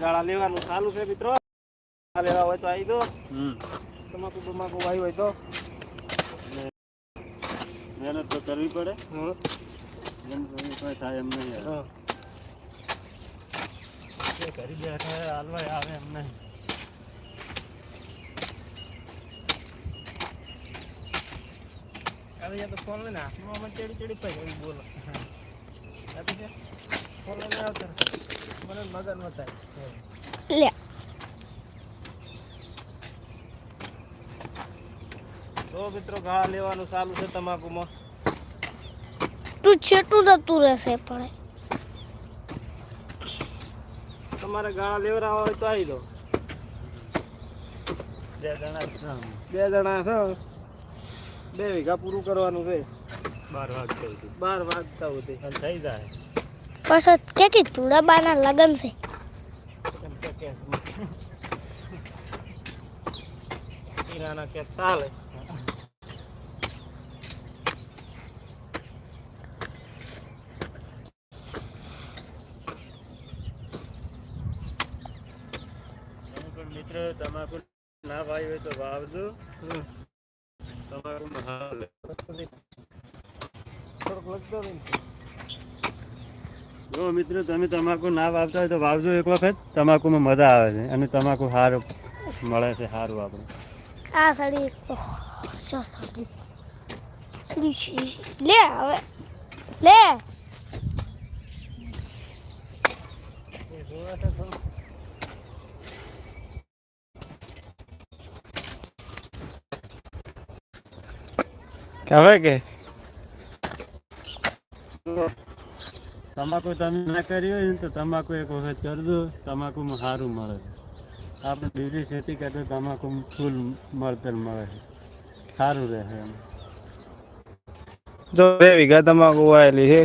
ગાળા લેવાનું ચાલુ છે મિત્રો. લેવા હોય તો આવી દો. તમાકુ તમાકુ વાવી હોય તો. મહેનત તો કરવી પડે. એમ કોઈ થાય એમ નહીં. યાર. ઘરી બેઠા હાલવાય આવે એમ નહીં. હવે યા તો ફોન લઈને હાથમાં ચડી ચડી પડી. બોલો. ફોન લઈને આવતા લે. તો મિત્રો ગાળા લેવાનું ચાલુ છે તમાકુમાં. તું છેટું જતું રહેશે પણ. તમારે ગાળા લેવડાવવા હોય તો આવી દો બે જણા બે જણા છો? બે વીઘા પૂરું કરવાનું છે. બાર વાગતા સુધી. બાર વાગતા સુધી. અને થઈ જાય. પછી કે કે ધુડાબાના લગન છે કે ચાલે તમે તમાકુ ના ભાઈ હોય તો વાવજો હમ. તમાકુ હાલ થોડોક લગતો. જો મિત્રો તમે તમાકુ ના વાવતા હોય તો વાવજો એક વખત. તમાકુમાં મજા આવે છે અને તમાકુ સારું મળે છે સારું આપણે લે હવે. લે. હવે કે? તમાકુ તમે ના કરી હોય ને તો તમાકુ એક વખત કરજો તમાકુમાં સારું મળે છે. આપણે બીજી ખેતી કરતા તમાકુ ફૂલ મળતર મળે છે. સારું રહે એમ. જો બે વીઘા તમાકુ વાયેલી છે.